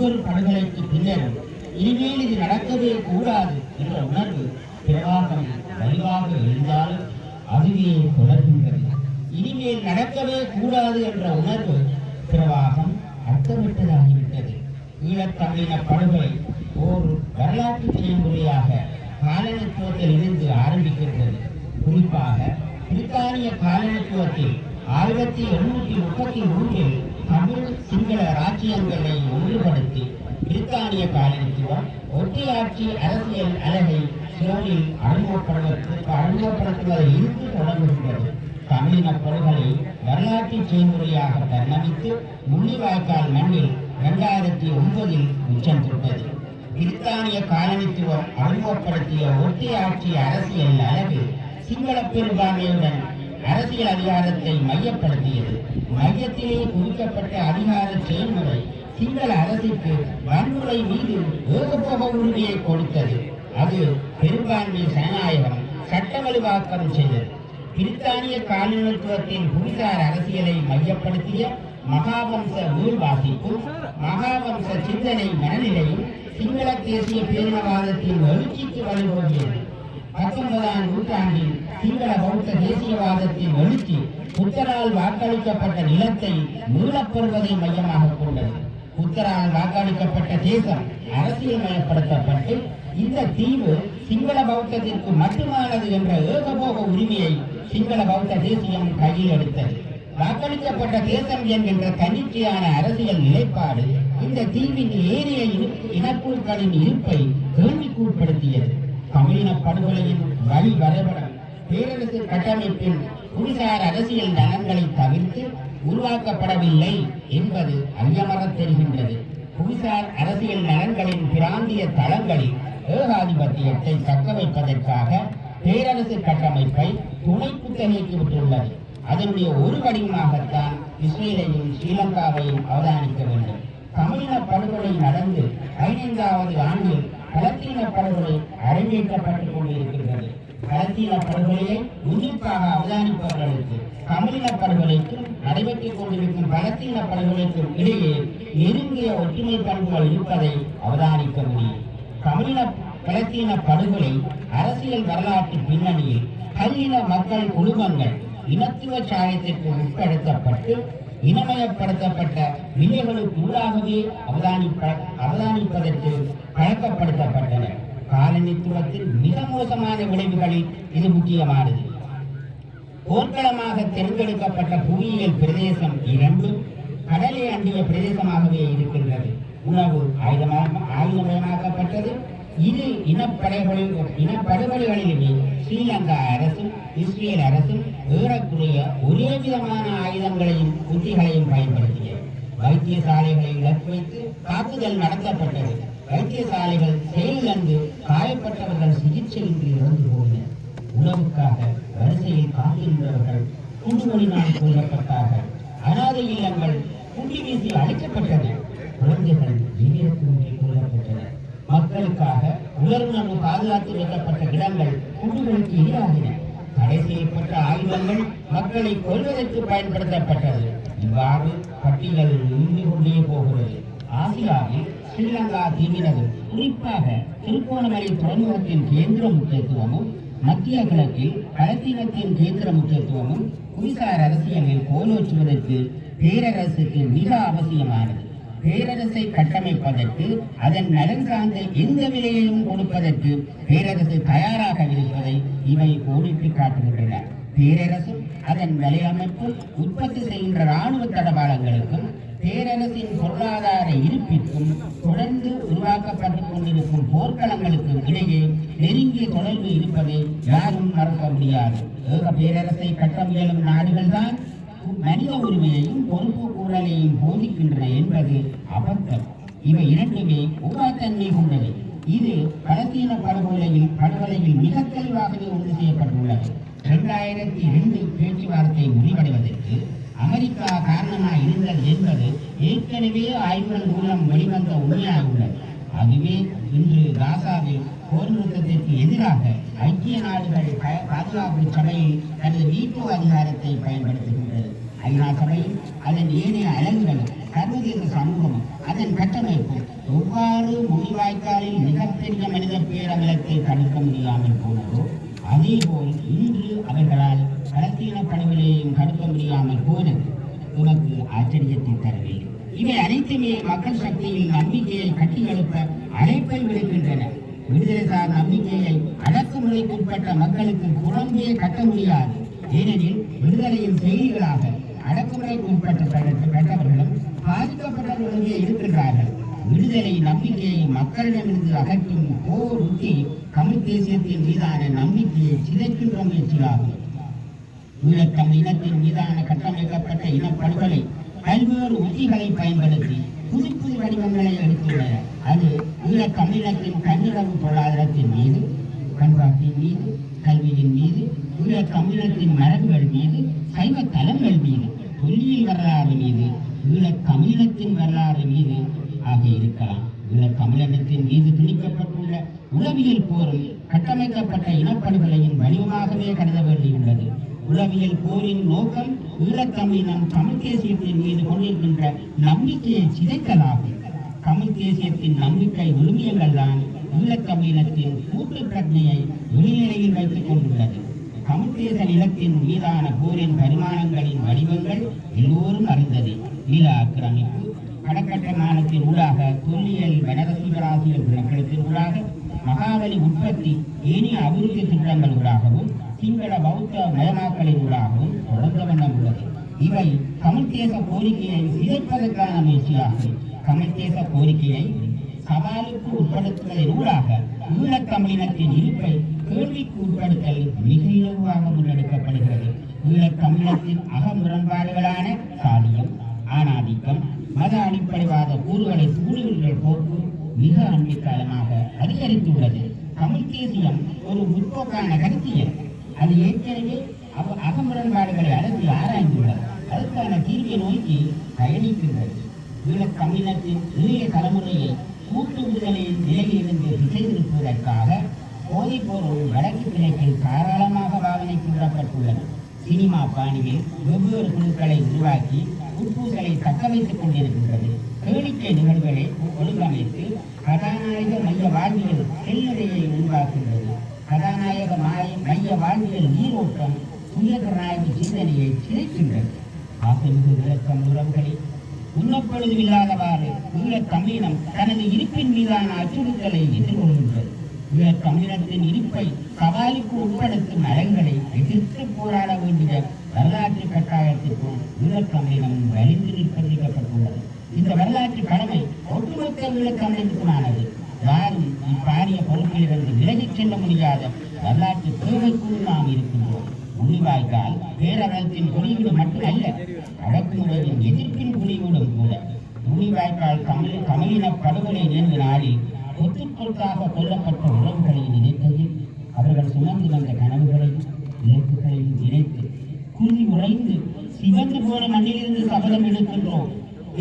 ஒவ்வொரு படுகொலைக்கு பின்னரும் இனிமேல் இது நடக்கவே கூடாது என்ற உணர்வு பிரவாகம் வலுவாக இருந்தால் அதுவே தொடர்கின்றது. இனிமேல் நடக்கவே கூடாது என்ற உணர்வு பிரவாகம் அர்த்தமிட்டதாகிவிட்டது. ஈழத்தமிழின படுகொலை ஓர் வரலாற்று செயல்முறையாக காலனித்துவத்தில் இருந்து ஆரம்பிக்கின்றது. குறிப்பாக பிரித்தானிய காலனித்துவத்தில் ஆயிரத்தி எழுநூற்றி முப்பத்தி மூன்றில் தமிழ் சிங்கள ராஜ்யங்களை ஒன்றுபடுத்தி பிரித்தானிய காலனித்துவம் ஒற்றையாட்சி அரசியல் அலகை சிலோனில் அறிமுகப்படுவதற்கு அறிமுகப்படுத்துவதில் இருந்து தொடங்குகின்றது தமிழின படுகொலை வரலாற்று செயல்முறையாக பரிணமித்து முள்ளிவாய்க்கால் மண்ணில் இரண்டாயிரத்தி ஒன்பதில் உச்சம் தொட்டது பிரித்தானிய காலனித்துவம் அறிமுகப்படுத்திய ஒற்றையாட்சி அரசியல் அழகு சிங்கள பெரும்பான்மையுடன் அரசியல் அதிகாரத்தை மையப்படுத்தியது. மையத்திலே குவிக்கப்பட்ட அதிகார செயல்முறை சிங்கள அரசுக்கு வன்முறை மீது ஏகபோக உரிமையை கொடுத்தது. அது பெரும்பான்மை ஜனநாயகம் சட்டவலுவாக்கம் செய்தது. பிரித்தானிய காலனித்துவத்தின் புவிசார் அரசியலை மையப்படுத்திய மகாவம்ச வீழ்வாசிப்பும் மகாவம்ச சிந்தனை மனநிலையும் சிங்கள தேசிய பேரினவாதத்தின் எழுச்சிக்கு வழிகோலியது பத்தொன்பதாம் நூற்றாண்டில் சிங்கள பௌத்த தேசியவாதத்தை ஒழுக்கி புத்தரால் வாக்களிக்கப்பட்ட நிலத்தை மீளப்பெறுவதை மையமாக கொண்டது. புத்தரால் வாக்களிக்கப்பட்ட தேசம் அரசியல்மயப்படுத்தப்பட்டு இந்த தீவு சிங்கள பௌத்தத்திற்கு மட்டுமானது என்ற ஏகபோக உரிமையை சிங்கள பௌத்த தேசியம் கையில் எடுத்தது. வாக்களிக்கப்பட்ட தேசம் என்கின்ற தன்னிச்சையான அரசியல் நிலைப்பாடு இந்த தீவின் ஏரிய இனக்குழுக்களின் இருப்பை கேள்விக்குட்படுத்தியது. தமிழின படுகொலையின் வழி வரைபடம். பேரரசு கட்டமைப்பின் புவிசார் அரசியல் நலன்களை தவிர்த்து உருவாக்கப்படவில்லை என்பது ஐயமறத் தெரிகின்றது. புவிசார் அரசியல் நலன்களின் பிராந்திய தளங்களில் ஏகாதிபத்தியத்தை தக்க வைப்பதற்காக பேரரசு கட்டமைப்பை துணை குத்தகைக்கு விட்டுள்ளது. அதனுடைய ஒரு வடிவமாகத்தான் இஸ்ரேலையும் ஸ்ரீலங்காவையும் அவதானிக்க வேண்டும். தமிழின படுகொலை நடந்து பதினைந்தாவது ஆண்டில் பலத்தீன படுகொலை அரங்கேற்றப்பட்டுக் கொண்டிருக்கின்றது. பலத்தீன படுகொலையை உன்னிப்பாக அவதானிப்பவர்களுக்கு தமிழின படுகொலைக்கும் நடைபெற்றுக் கொண்டிருக்கும் பலத்தீன படுகொலைக்கும் இடையே நெருங்கிய ஒற்றுமை பண்புகள் இருப்பதை அவதானிக்க முடியும். தமிழின பலத்தீன படுகொலை அரசியல் வரலாற்று பின்னணியில் பல்லின மக்கள் குழுமங்கள் இனத்துவ சாயத்திற்கு உட்படுத்தப்பட்டு இனமயப்படுத்தப்பட்ட விலைகளுக்கு ஊடாகவே அவதானிப்ப அவதானிப்பதற்கு பழக்கப்படுத்தப்பட்டன. காலனித்துவத்தின் மிக மோசமான விளைவுகளில் இது முக்கியமானது. போர்க்களமாக தேர்ந்தெடுக்கப்பட்ட புவியியல் பிரதேசம் இரண்டும் கடலை அண்டிய பிரதேசமாகவே இருக்கின்றது. உணவு ஆயுதமாக ஆயுதமயமாக்கப்பட்டது. இரு இனப்படைகளில் இனப்படுகொலைகளிலுமே ஸ்ரீலங்கா அரசும் இஸ்ரேல் அரசும் ஏறக்குறைய ஒரே விதமான ஆயுதங்களையும் உத்திகளையும் பயன்படுத்தி வைத்தியசாலைகளை இலக்கு வைத்து தாக்குதல் நடத்தப்பட்டது. வைத்தியசாலைகள் செயலிழந்து காயப்பட்டவர்கள் சிகிச்சையின்றி இறந்து போயினர். உணவுக்காக வரிசையில் காத்திருந்தவர்கள் குண்டுகளினால் கொல்லப்பட்டார்கள். அனாதை இல்லங்கள் குண்டி வீசி அழிக்கப்பட்டன. குழந்தைகள் மக்களுக்காக உலர்ணவு பாதுகாத்து வைக்கப்பட்ட இடங்கள் குண்டுகளுக்கு எதிராகின. தடை செய்யப்பட்ட ஆயுதங்கள் மக்களை கொள்வதற்கு பயன்படுத்தப்பட்டது. இவ்வாறு பட்டியல் நீண்டு கொண்டே போகிறது. ஆசியாவில் ஸ்ரீலங்கா தீவினது குறிப்பாக திருகோணமலை துறைமுகத்தின் கேந்திர முக்கியத்துவமும் மத்திய கிழக்கில் பலத்தீனத்தின் கேந்திர முக்கியத்துவமும் புவிசார் அரசியலில் கோலோச்சுவதற்கு பேரரசுக்கு மிக அவசியமானது. பேரரசை கட்டமைப்பதற்கு அதன் நலன் சார்ந்த எந்த விலையையும் கொடுப்பதற்கு பேரரசு தயாராக இருப்பதை இவை கோடிட்டு காட்டுகின்றன. பேரரசும் அதன் வலையமைப்பும் உற்பத்தி செய்கின்ற இராணுவ தடபாளங்களுக்கும் பேரரசின் பொருளாதார இருப்பிற்கும் தொடர்ந்து உருவாக்கப்பட்டுக் கொண்டிருக்கும் போர்க்களங்களுக்கும் இடையே நெருங்கிய தொடர்பு இருப்பதை யாரும் மறக்க முடியாது. ஏக பேரரசை கட்ட முயலும் நாடுகள்தான் மனித உரிமையையும் பொறுப்பு கூறலையும் போதிக்கின்றன என்பது அபத்தம். இவை இரண்டுமே உபாத்தன்மை கொண்டவை. இது பலத்தீன படுகொலையில் படுகொலையில் மிக தெளிவாகவே உறுதி செய்யப்பட்டுள்ளது. இரண்டாயிரத்தி இரண்டு பேச்சுவார்த்தை முடிவடைவதற்கு அமெரிக்கா காரணமாக இருந்தது என்பது ஏற்கனவே ஆய்வுகள் மூலம் வெளிவந்த உண்மையாக உள்ளது. அதுவே இன்று காசாவில் போர் நிறுத்தத்திற்கு எதிராக ஐக்கிய நாடுகள் பாதுகாப்பு சபையில் தனது வீட்டு அதிகாரத்தை பயன்படுத்துகின்றது. ஐநா சபையும் அதன் ஏனைய அலகுகளும் சர்வதேச சமூகமும் அதன் கட்டமைப்பும் எவ்வாறு முடிவாய்க்காலில் மிகப்பெரிய மனித பேரமலத்தை தடுக்க முடியாமல் போனதோ அதேபோல் இன்று அவர்களால் பலஸ்தீன பணிகளையும் கடத்த முடியாமல் போனது உனக்கு ஆச்சரியத்தை தரவில்லை. இவை அனைத்துமே மக்கள் சக்தியின் நம்பிக்கையை கட்டியெழுப்ப அழைப்பை விடுக்கின்றன விடுதலை சார் நம்பிக்கையை அடக்குமுறைக்கு உட்பட்ட மக்களுக்கு புறம்பே கட்ட முடியாது. ஏனெனில் விடுதலையின் செய்திகளாக அடக்குமுறைக்கு உட்பட்ட பெற்றவர்களும் பாதிக்கப்பட்டவர்களுமே இருக்கின்றார்கள். விடுதலை நம்பிக்கையை மக்களிடமிருந்து அகற்றும் போர் உத்தி தமிழ் தேசியத்தின் மீதான நம்பிக்கையை சிதைக்கின்ற முயற்சியாகும். ஈழத்தமிழ் இனத்தின் மீதான கட்டமைக்கப்பட்ட இனப்படுகொலை பல்வேறு உத்திகளை பயன்படுத்தி புது புது வடிவங்களை எடுத்துள்ளன அது ஈழத்தமிழத்தின் கண்ணிரவு பொருளாதாரத்தின் மீது பண்பாட்டின் மீது கல்வியின் மீது ஈழத்தமிழத்தின் மரபுகள் மீது சைவ தலங்கள் மீது தொல்லியல் வரலாறு மீது ஈழத்தமிழத்தின் வரலாறு மீது ஆக இருக்கலாம். ஈழத்தமிழகத்தின் மீது திணிக்கப்பட்டுள்ள உளவியல் போரும் கட்டமைக்கப்பட்ட இனப்படுகொலையின் வடிவமாகவே கருத வேண்டியுள்ளது. உளவியல் போரின் நோக்கம் ஈழத்தமிழினம் தமிழ் தேசியத்தின் மீது கொண்டிருக்கின்ற நம்பிக்கையை சிதைத்தலாகும். தமிழ் தேசியத்தின் நம்பிக்கை உரிமையங்கள்தான் ஈழத்தமிழினத்தின் கூட்டு பிரஜையை வெளிநிலையில் வைத்துக் கொண்டுள்ளது. தமிழ் தேச நிலத்தின் மீதான போரின் பரிமாணங்களின் வடிவங்கள் எல்லோரும் அறிந்தது. ஈழ ஆக்கிரமிப்பு கடற்கட்டமானத்தின் ஊடாக தொல்லியல் வனரசிகராசியல் திணைக்களத்தின் ஊடாக மகாபலி உற்பத்தி ஏனைய அபிவிருத்தி திட்டங்கள் ஊடாகவும் சிங்கள பௌத்த மயமாக்கலின் ஊடாகவும் தொடர்ந்த வண்ணம் உள்ளது. இவை தமிழ்தேச கோரிக்கையை சிதைப்பதற்கான முயற்சியாகும். தமிழ்தேச கோரிக்கையை சவாலுக்கு உட்படுத்துவதன் ஊடாக ஈழத்தமிழினத்தின் இருப்பை கேள்விக்கு உட்படுத்தல் மிக இலவாக முன்னெடுக்கப்படுகிறது. ஈழத்தமிழத்தின் அகமுரண்பாடுகளான சாதியம் ஆணாதிக்கம் மத அடிப்படைவாத கூறுகளை தூண்டுகின்ற போக்கு மிக அண்மைக்காலமாக அதிகரித்துள்ளது. தமிழ் தேசியம் ஒரு முற்போக்கான கருத்தியல். அது ஏற்கனவே அவ அகமுரண்பாடுகளை அடக்கி ஆராய்ந்துள்ளது. அதற்கான தீர்வை நோக்கி பயணிக்கின்றது. ஈழத்தமிழத்தின் இளைய தலைமுறையை கூட்டு விடுதலையின் நிலையிலிருந்து திசை திருப்புவதற்காக போதைப் வடக்கு கிழக்கில் தாராளமாக பாவனைக்கு விடப்பட்டுள்ளது சினிமா பாணியில் வெவ்வேறு குழுக்களை உருவாக்கி உட்பூசலை தக்க வைத்துக் கொண்டிருக்கின்றது. கேளிக்கை நிகழ்வுகளை ஒழுங்கமைத்து கதாநாயக மைய வாழ்வியல் செல்லுரையை உருவாக்குகிறது. கதாநாயக மாய மைய வாழ்வியல் நீரோட்டம் சுயகநாயக சிந்தனையை சிதைக்கின்றது. ஆசமிகு விளக்கம் உறவுகளை உள்ளப்பொழுதுமில்லாதவாறு ஈழத் தமிழினம் தனது இருப்பின் மீதான அச்சுறுத்தலை எதிர்கொள்கின்றது. ஈழத் தமிழினத்தின் இருப்பை சவாலுக்கு உட்படுத்தும் நலன்களை எதிர்த்து போராட வேண்டிய வரலாற்று கட்டாயத்திற்கும் ஈழத் வலிந்து நிர்பந்திக்கப்பட்டுள்ளது இந்த வரலாற்று கடமை ஒட்டுமொத்த ஈழத் யாரும் இப்பாரிய பொறுப்பிலிருந்து விலகிச் செல்ல முடியாத வரலாற்று தேவைக்குள் நாம் இருக்கின்றோம். முடிவாய்க்கால் பேரரசின் குறியீடு மட்டுமல்ல அடக்குமுறையின் எதிர்ப்பின் குறியீடும் கூட. முள்ளிவாய்க்கால் தமிழ் தமிழின படுகொலை நினைவு நாளில் கொத்து கொல்லப்பட்ட உறவுகளை நினைத்தது அவர்கள் சுமந்து வந்த கனவுகளையும் இலக்குகளையும் நினைத்து குருதி உடைந்து சிவந்து போன மண்ணிலிருந்து சபதம் எடுக்கின்றோம்.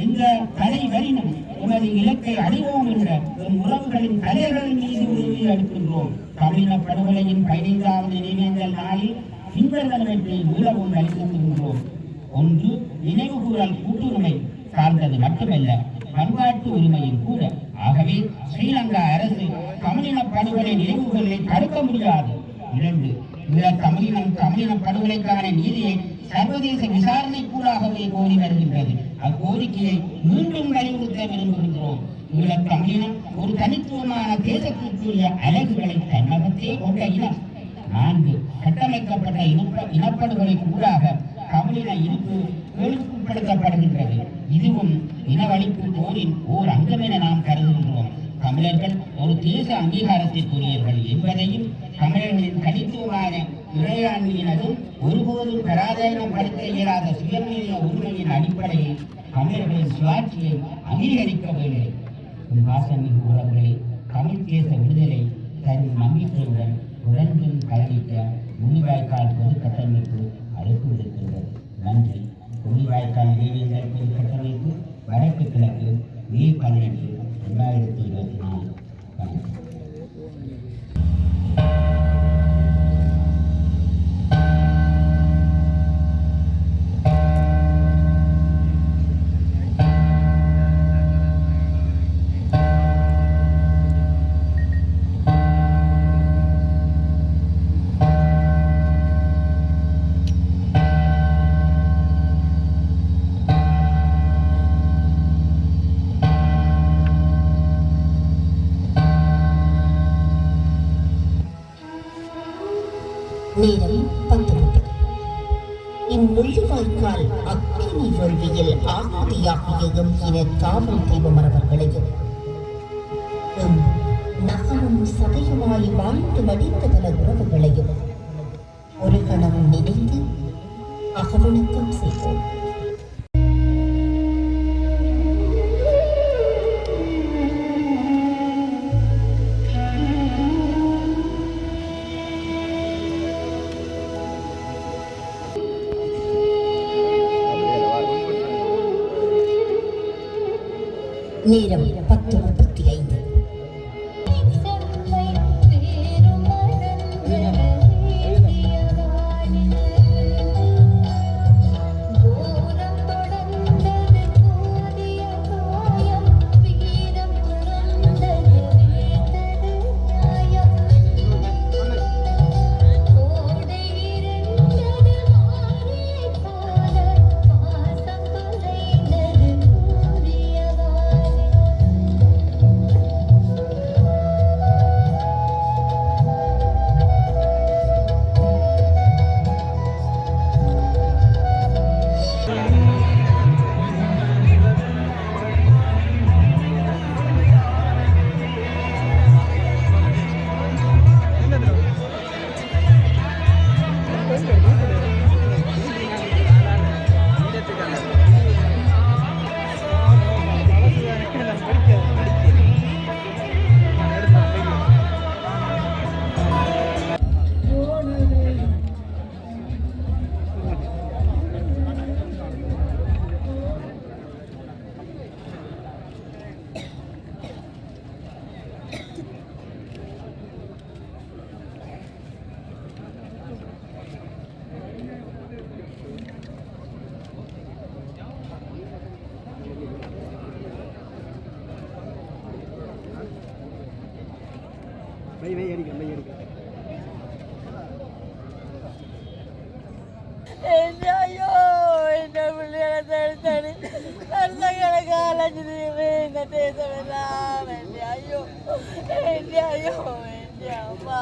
இந்த கலை வரினும் எமது இலக்கை அடைவோம் என்ற என் உறவுகளின் தலைவர்களின் மீது உறுதி அளிக்கின்றோம். தமிழின படுகொலையின் பதினைந்தாவது நினைவேந்தல் நாளில் பின்வருவனவற்றை மீளவும் அளிக்கின்றோம் ஒன்று நினைவுகூரல் கூட்டுரிமை சார்ந்தது மட்டுமல்ல பண்பாட்டு உரிமையும் கூட. ஆகவே ஸ்ரீலங்கா அரசு தமிழின படுகொலை நினைவுகளை தடுக்க முடியாது. இரண்டு தமிழினம் தமிழினம் தமிழின படுகொலைக்கான நீதியை சர்வதேச விசாரணை கூடாகவே கோரி வருகின்றது. அக்கோரிக்கையை மீண்டும் வலியுறுத்த விரும்புகின்றோம். ஈழத் தமிழினம் ஒரு தனித்துவமான தேசத்திற்குரிய அலகுகளை தன்னகத்தே கொண்ட இனம். நான்கு கட்டமைக்கப்பட்ட இனப்ப இனப்படுகொலை கூடாக தமிழின இருப்பு கேள்விப்படுத்தப்படுகின்றது இதுவும் இனவழிப்பு போரின் ஓர் அங்கம் என நாம் கருதுகின்றோம். தமிழர்கள் ஒரு தேச அங்கீகாரத்திற்குரியவர்கள் என்பதையும் தமிழர்களின் தனித்துவமான இறையாண்மையினதும் ஒருபோதும் பராதீனப்படுத்த இயலாத சுயமீறிய உரிமையின் அடிப்படையில் தமிழர்களின் சுயாட்சியை அங்கீகரிக்க வேண்டும் உன் வாசமிகு உறவுகளை தமிழ் தேச விடுதலை தரும் நம்பிக்கையுடன் தொடர்ந்தும் பயணிக்க முனிவாய்க்கால் பொது கட்டமைப்பு அழைப்பு விடுக்கின்றது நன்றி. முனிவாய்க்கால் தேவேந்தர் பொது கட்டமைப்பு வடக்கு கிழக்கு மே いわゆる T ですね நேரம் பத்து முப்பது இம்முள்ளிவாய்க்கால் அக்னி வேள்வியில் ஆகுதியாகிய எம் தாவல் தெய்வம் அவர்களையும். எம் நகமும் சதையுமாய் வாழ்ந்து மடித்த பல உறவுகளையும். ஒரு கணம் நினைந்து அகவணக்கம் செய்வோம். நேரம் பத்து ஐயோ என்ன பிள்ளைகளை தடி தடி அந்த கணக்காலஞ்சது என்ன தேச வேண்டாம் ஐயோ என்ன ஐயோ என்ன அம்மா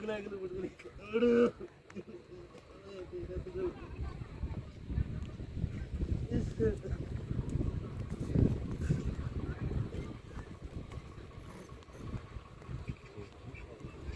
കേൾക്കണേ കേൾക്കണേ